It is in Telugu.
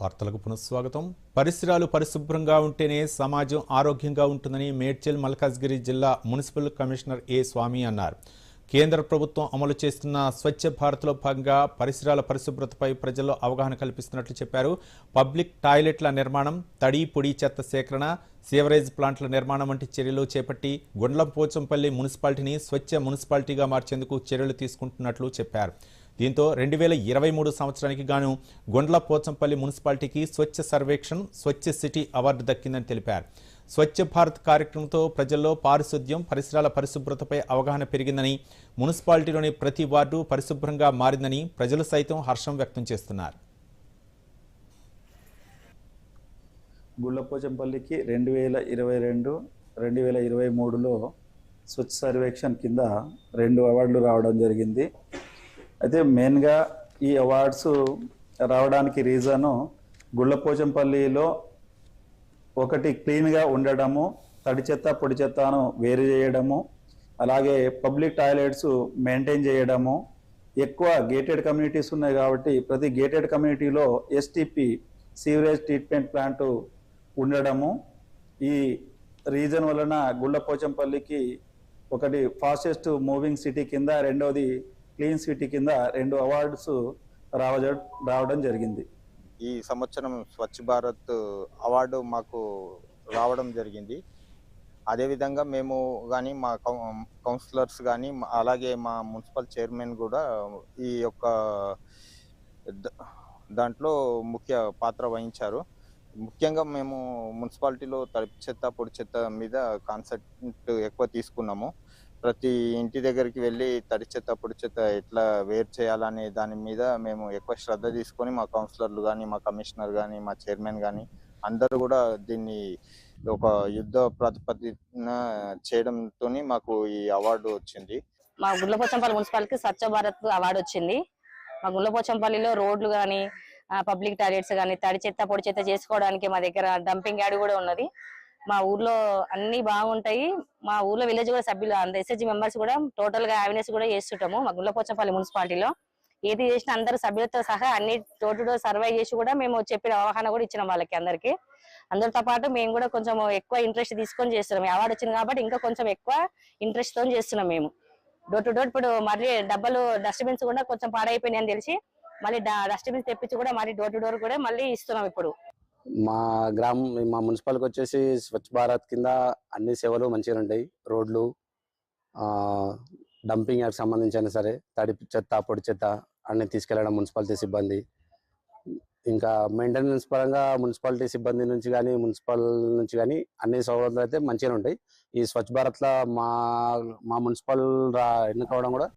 వార్తలకు పునఃస్వాగతం. పరిసరాలు పరిశుభ్రంగా ఉంటేనే సమాజం ఆరోగ్యంగా ఉంటుందని మేడ్చల్ మల్కాజ్గిరి జిల్లా మున్సిపల్ కమిషనర్ ఏ స్వామి అన్నారు. కేంద్ర ప్రభుత్వం అమలు చేస్తున్న స్వచ్ఛ భారత్లో భాగంగా పరిసరాల పరిశుభ్రతపై ప్రజల్లో అవగాహన కల్పిస్తున్నట్లు చెప్పారు. పబ్లిక్ టాయిలెట్ల నిర్మాణం తడి పొడి చెత్త సేకరణ సీవరేజ్ ప్లాంట్ల నిర్మాణం వంటి చర్యలు చేపట్టి గుండ్లంపోచంపల్లి మున్సిపాలిటీని స్వచ్ఛ మున్సిపాలిటీగా మార్చేందుకు చర్యలు తీసుకుంటున్నట్లు చెప్పారు. దీంతో రెండు వేల ఇరవై మూడు సంవత్సరానికి గాను గుండ్ల పోచంపల్లి మున్సిపాలిటీకి స్వచ్ఛ సర్వేక్షణ్ స్వచ్ఛ సిటీ అవార్డు దక్కిందని తెలిపారు. స్వచ్ఛ భారత్ కార్యక్రమంతో ప్రజల్లో పారిశుద్ధ్యం పరిసరాల పరిశుభ్రతపై అవగాహన పెరిగిందని మున్సిపాలిటీలోని ప్రతి వార్డు పరిశుభ్రంగా మారిందని ప్రజలు సైతం హర్షం వ్యక్తం చేస్తున్నారు. గుళ్ళపోచంపల్లికి రెండు వేల ఇరవై రెండు రెండు వేల ఇరవై మూడులో స్వచ్ఛ సర్వేక్షణ్ కింద రెండు అవార్డులు రావడం జరిగింది. అయితే మెయిన్గా ఈ అవార్డ్స్ రావడానికి రీజను గుళ్ళపోచంపల్లిలో ఒకటి క్లీన్గా ఉండడము తడి చెత్త పొడి చెత్తను వేరు చేయడము అలాగే పబ్లిక్ టాయిలెట్స్ మెయింటైన్ చేయడము ఎక్కువ గేటెడ్ కమ్యూనిటీస్ ఉన్నాయి కాబట్టి ప్రతి గేటెడ్ కమ్యూనిటీలో ఎస్టిపి సీవరేజ్ ట్రీట్మెంట్ ప్లాంట్ ఉండడము. ఈ రీజన్ వలన గుళ్ళపోచంపల్లికి ఒకటి ఫాస్టెస్ట్ మూవింగ్ సిటీ కింద రెండవది క్లీన్ సిటీ కింద రెండు అవార్డ్స్ రావడం రావడం జరిగింది. ఈ సంవత్సరం స్వచ్ఛ భారత్ అవార్డు మాకు రావడం జరిగింది. అదేవిధంగా మేము కానీ మా కౌ- కౌన్సిలర్స్ కానీ అలాగే మా మున్సిపల్ చైర్మన్ కూడా ఈ యొక్క దాంట్లో ముఖ్య పాత్ర వహించారు. ముఖ్యంగా మేము మున్సిపాలిటీలో తడి చెత్త పొడి చెత్త మీద కాన్సెప్ట్ ఎక్కువ తీసుకున్నాము. ప్రతి ఇంటి దగ్గరికి వెళ్ళి తడి చెత్త పొడి చెత్త ఎట్లా వేరు చేయాలనే దాని మీద మేము ఎక్కువ శ్రద్ధ తీసుకొని మా కౌన్సిలర్లు కానీ మా కమిషనర్ కానీ మా చైర్మన్ కానీ అందరూ కూడా దీన్ని ఒక యుద్ధ ప్రాతిపదికన చేయడంతో మాకు ఈ అవార్డు వచ్చింది. మా గుండ్లపోచంపల్లి మున్సిపాలిటీకి స్వచ్ఛ భారత్ అవార్డు వచ్చింది. మా గుండ్లపోచంపల్లిలో రోడ్లు కానీ పబ్లిక్ టాయిలెట్స్ కానీ తడి చెత్త పొడి చెత్త చేసుకోవడానికి మా దగ్గర డంపింగ్ యార్డ్ కూడా ఉన్నది. మా ఊర్లో అన్ని బాగుంటాయి. మా ఊర్లో విలేజ్ కూడా సభ్యులు అంత ఎస్ఎస్జి మెంబర్స్ కూడా టోటల్గా అవేర్నెస్ కూడా చేస్తుంటాము. మా గుల్లపోచంపల్లి మున్సిపాలిటీలో ఏది చేసినా అందరు సభ్యులతో సహా అన్ని డోర్ టు డోర్ సర్వే చేసి కూడా మేము చెప్పిన అవగాహన కూడా ఇచ్చినాం వాళ్ళకి అందరికి. అందరితో పాటు మేము కూడా కొంచెం ఎక్కువ ఇంట్రెస్ట్ తీసుకొని చేస్తున్నాం. అవార్డు వచ్చింది కాబట్టి ఇంకా కొంచెం ఎక్కువ ఇంట్రెస్ట్తో చేస్తున్నాం మేము. డోర్ టు డోర్ ఇప్పుడు మళ్ళీ డబ్బలు డస్ట్బిన్స్ కూడా కొంచెం పాడైపోయినాయని తెలిసి మళ్ళీ డస్ట్బిన్స్ తెప్పించి కూడా మళ్ళీ డోర్ టు డోర్ కూడా మళ్ళీ ఇస్తున్నాం ఇప్పుడు. మా గ్రామం మా మున్సిపాలిటీకి వచ్చేసి స్వచ్ఛ భారత్ కింద అన్ని సేవలు మంచిగా ఉంటాయి. రోడ్లు డంపింగ్ యార్డ్ సంబంధించిన సరే తడి చెత్త పొడి చెత్త అన్ని తీసుకెళ్ళడం మున్సిపాలిటీ సిబ్బంది. ఇంకా మెయింటెనెన్స్ పరంగా మున్సిపాలిటీ సిబ్బంది నుంచి కానీ మున్సిపల్ నుంచి కానీ అన్ని సౌలభ్యాలు అయితే మంచిగా ఉంటాయి. ఈ స్వచ్ఛ భారత్లో మా మా మున్సిపల్ రా ఎన్నుకోవడం కూడా